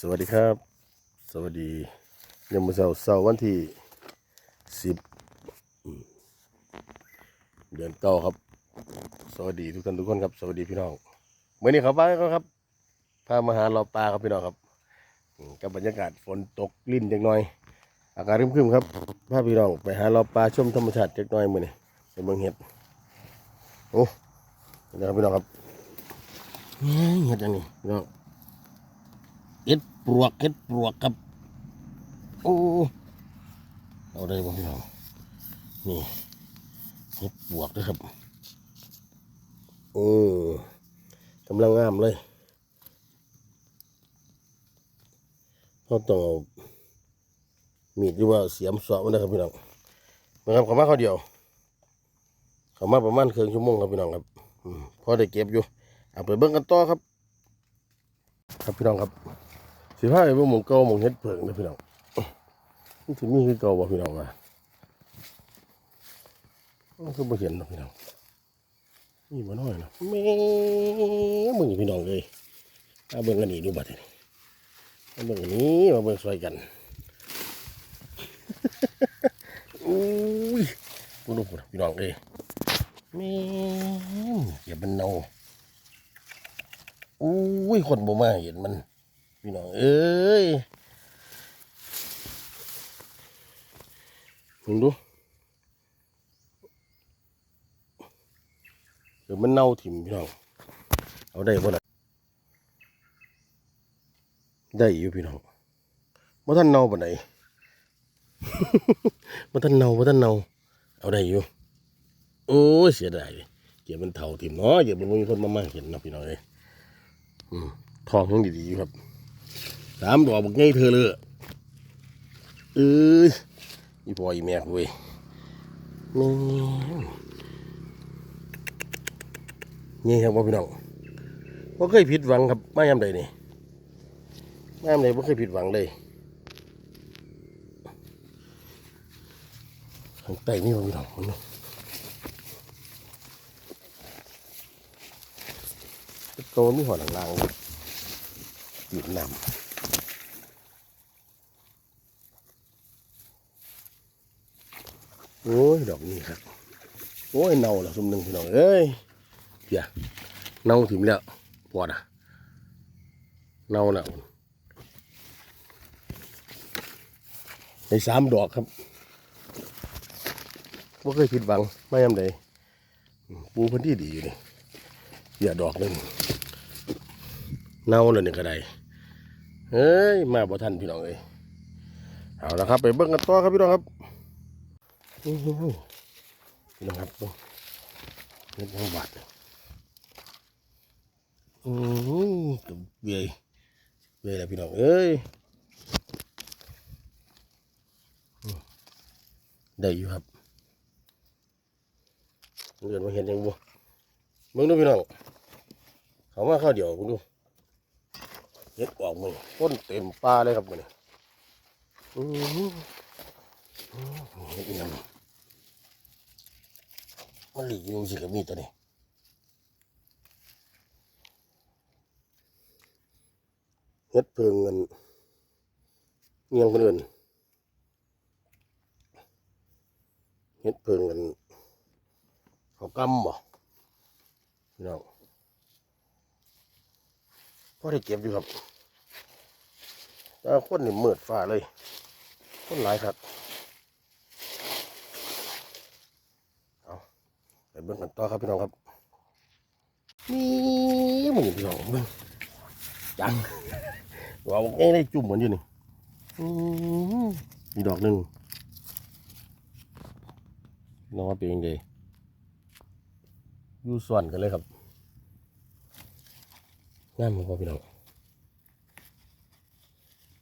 สวัสดีครับ สวัสดียามเช้าเช้าวันที่สิบเดือนเก้าครับ สวัสดีทุกท่านทุกคนครับ สวัสดีพี่น้องเมื่อนี้เขาบ้าครับพามาหาเราปลาครับพี่น้องครับกับบรรยากาศฝนตกลิ่นจักหน่อย อากาศครึมๆครับพาพี่น้องไปหาเราปลาชมธรรมชาติจักหน่อยมื้อนี้ไปเบิ่งเห็ดโอ้นี่นะครับพี่น้องครับเฮ้ยเห็ดอันนี้พี่น้อง เห็ดปลวกเห็ดปลวกครับ โอ้เอาได้บ่พี่น้องนี่เห็ดปลวกนะครับโอ้กำลังงามเลยเขาต้องเอามีดหรือว่าเสียมสอบนนะครับพี่น้องนะครับขามาเขาเดียวขามาประมาณครึ่งชั่วโมงครับพี่น้องครับพอได้เก็บอยู่เอาไปเบิ่งกันต่อครับ ครับพี่น้องครับ พาไปเบิ่งหมองเก่าหมองเฮ็ดเผิงนะพี่น้องนี่สิมีคือเก่าบ่พี่น้องว่ามันคือบ่เห็นนะพี่น้องนี่บ่น้อยเนะแม่มึงพี่น้องเอ้ยมาเบิ่งกันนี่ดูบัดนี้มาเบิ่งกันนี้มาเบิ่งซอยกันอุ้ยกูดูพี่น้องเอ้ยแม่อย่ามันเน่าอุ้ยคนบ่มาเห็นมัน พี่น้องเอ้ยมึงดูเดี๋ยวมันเน่าถิ่มพี่น้อง เอาได้บ่ล่ะได้อยู่พี่น้องบ่ทันเน่าปานใดบ่ทันเน่าบ่ทันเน่าเอาได้อยู่ โอ้ยเสียดายเกี่ยวมันเท่าถิ่มเนาะเดี๋ยวมันมีคนมามาเห็นเนาะพี่น้องเอ้ยอืมทองยังดีๆอยู่ครับ สามดอกบักไงเธอเลยเอ้ยอีพ่ออีแม่เว้ยแม่นี่ครับว่าพี่น้องบ่เคยผิดหวังครับมายามใดนี่มายามใดบ่เคยผิดหวังเลยข้างใต้นี่ว่าพี่น้องมันนี่โตมีหัวหลังๆเลยหยุดน้ำ โอ้ยดอกนี้ครับ โอ้ยเน่าแล้วสมหนึ่งพี่น้องเอ้ยเดี๋ยวเน่าถิ่มแล้วปวดอะเน่าแล้วในสามดอกครับว่าเคยผิดหวังไม่ยำใดปูพื้นที่ดีอยู่นี่เดี๋ยวดอกหนึ่งเน่าเลยนี่ก็ไดเฮ้ย มาบ่ทันพี่น้องเอ้ยเอาละครับ ไปเบิ่งกันต่อครับพี่น้องครับ อื้อหือพี่น้องครับเห็ดยังบาดเลยอือกับเบียเบียแล้วพี่น้องเอ้ยได้อยู่ครับเดือนมาเห็นยังบัวมึงดูพี่น้องเขามาข้าวเดียวมึงดูเห็ดออกมึงต้นเต็มป่าเลยครับมึงนี่อือหืออือเห็ดอีหยัง มันหลีกอยู่สิกับมีตัวนี้เฮ็ดเพิงเงินเงียงคนอื่นเฮ็ดเพิงเงินเขากำบ่พี่น้องพอได้เก็บอยู่ครับแต่คนนี่มืดฟ้าเลย คนหลายครับ ไป เบิ่งกันต่อครับพี่น้องครับ นี่มึงพี่น้องเบิ่งจังว่าบอกง่ายได้จุ่มเหมือนอยู่นี่มีดอกหนึ่งน้องว่าเป็นยังไงอยู่ส่วนกันเลยครับงามพอพี่น้อง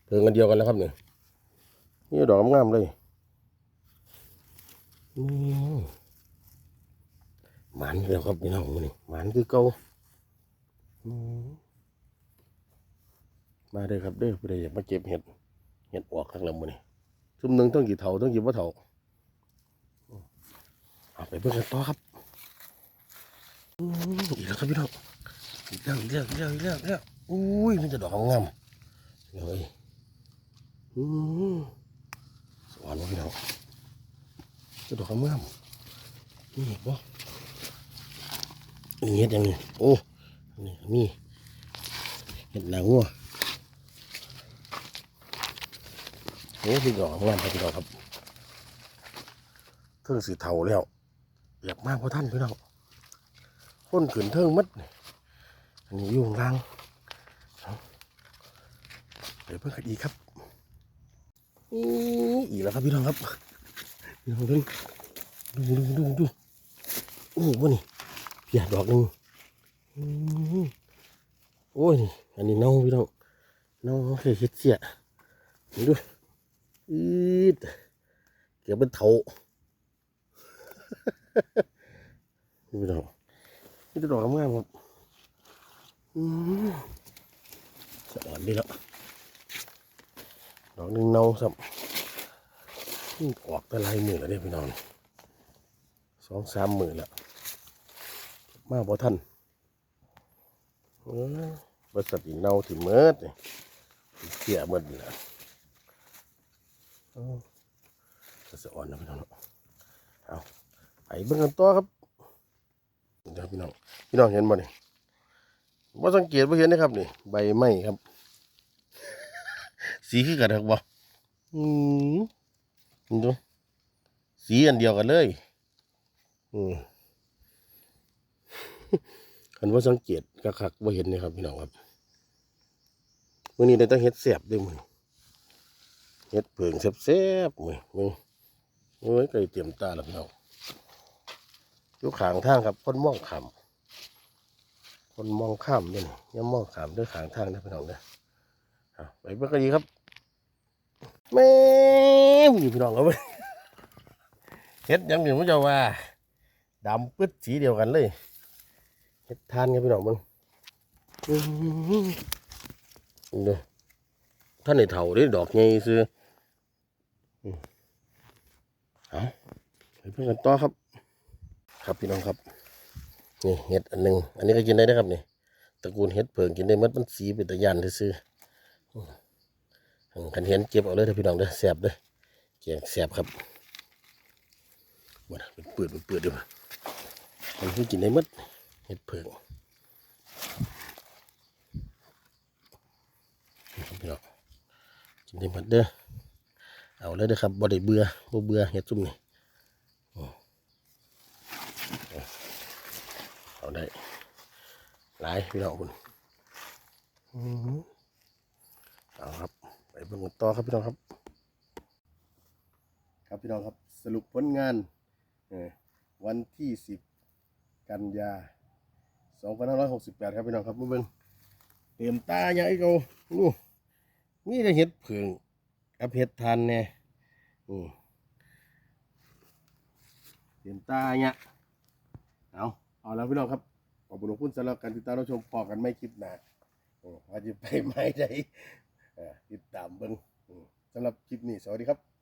เพิ่งกันเดียวกันแล้วครับเนี่ยนี่ดอกงามเลยอืม หมันแล้วครับพี่น้องนี่หมันคือเก่าอมาเด้อครับเด้อผู้ใดอยากมาเก็บเห็ดเห็ดออกข้างลำมือนี่ซุ่มหนึ่งต้องกี่เถาต้องกี่ว่าเถาเอาไปเบิ่งกันต่อครับอีกแล้วครับพี่น้องอีกแล้วอีกแล้วอีกแล้วอีกแล้วอีกแล้วอุ้ยมันจะดอกงามเดี๋ยวเอ้ยสวรรค์พี่น้องจะดอกงามนี่เมีเห็ดยังไงโอ้นี่มีเห็ดหนังวัวโอ้พี่ดอกงามครับพี่น้องครับเทิงสีเทาแล้วอยากมากกว่าท่านพี่น้องคนขืนเทิงมัดอันนี้ยู่งล่างเดี๋ยวเพิ่งคดีครับอีอีกแล้วครับพี่น้องครับพี่น้องดูดูดูดูดูโอ้โหนี่ เพียดอกหนึ่งโอ้ย อันนี้เน่าพี่น้องเน่าเคยเฮ็ดเสียนี่ดูอีดเกือบเป็นเถานี่พี่น้องนี่จะดอกงามๆครับอืมสะอ่อนดีแล้วดอกหนึ่งเน่าสับนี่ออกแต่ลายมือแล้วเนี่ยพี่น้องสองสามหมื่นแล้ว มาบ่ท่านเออบริษัทอีเน่าที่เมิดเกี่ยเมิดนี่แหละเอ้าก็สะอ่อนนะพี่น้องเนาะเอาไปเบิ่งกันต่อครับเดี๋ยวพี่น้อง พี่น้องเห็นบ่นี่ยว่าสังเกตว่าเห็นนะครับนี่ใบไม้ครับ สีคือกันครับบ่อืมดูสีอันเดียวกันเลย อืม คันว่าสังเกตกะคักว่าเห็นนี่ครับพี่น้องครับมื้อนี้ได้ต้องเฮ็ดแซ่บด้วยมือเฮ็ดเผิงแซ่บๆมื้อมึงโอ้ยไก่เตรียมตาแล้วพี่น้องอยู่ขางทางครับคนมองขามคนมองข้ามด้วยนี่อยังมองขามด้วยขางทางนะพี่น้องเด้อเอาไปเบิ่งกันดีครับแม่อยู่พี่น้องครับเว้ยเฮ็ดยังอยู่มันจะว่าดำปึ๊ดสีเดียวกันเลย ดทานครับพี่น้องมึงอื้อหือเด้อท่านในเถาเด้ดอกใหญ่ซื้ออืมเอาไปเบิ่งกันต่อครับ ครับพี่น้องครับ นี่เห็ดอันหนึ่งอันนี้ก็กินได้นะครับนี่ตระกูลเห็ดเผิงกินได้มัดมันสีเป็นตะยานซื้อๆอืมคันเห็นเก็บเอาเลยเด้อพี่น้องเด้อแสบเด้อเกียงแสบครับบ่นเป็นเปื่อยเป็นเปื่อยด้วยมันคือกินได้มัด เห็ดเผิงนี่ครับพี่น้องกินได้หมัดเด้อเอาเลยเด้อครับบ่ได้เบื่อบ่เบื่อเห็ดซุ่มนี่เอาได้หลายพี่น้องคุณอือเอาครับไปเบิ่งกันต่อครับพี่น้องครับ ครับพี่น้องครับสรุปผลงานเอ่อวันที่สิบกันยา สองพันห้าร้อยหกสิบแปดครับพี่น้องครับมาเบิ่งเตรียมตาอย่างไอ้เก่านู่มีเห็ดเผืองกับเห็ดทานเนี่ยเตรียมตาเนี่ยเอาเอาแล้วพี่น้องครับขอบคุณทุกคนสำหรับการติดตามรับชมพอกันไม่คลิปหนาโอ้ว่าจะไปไม่ได้ติดตามเบิ้งสำหรับคลิปนี้สวัสดีครับ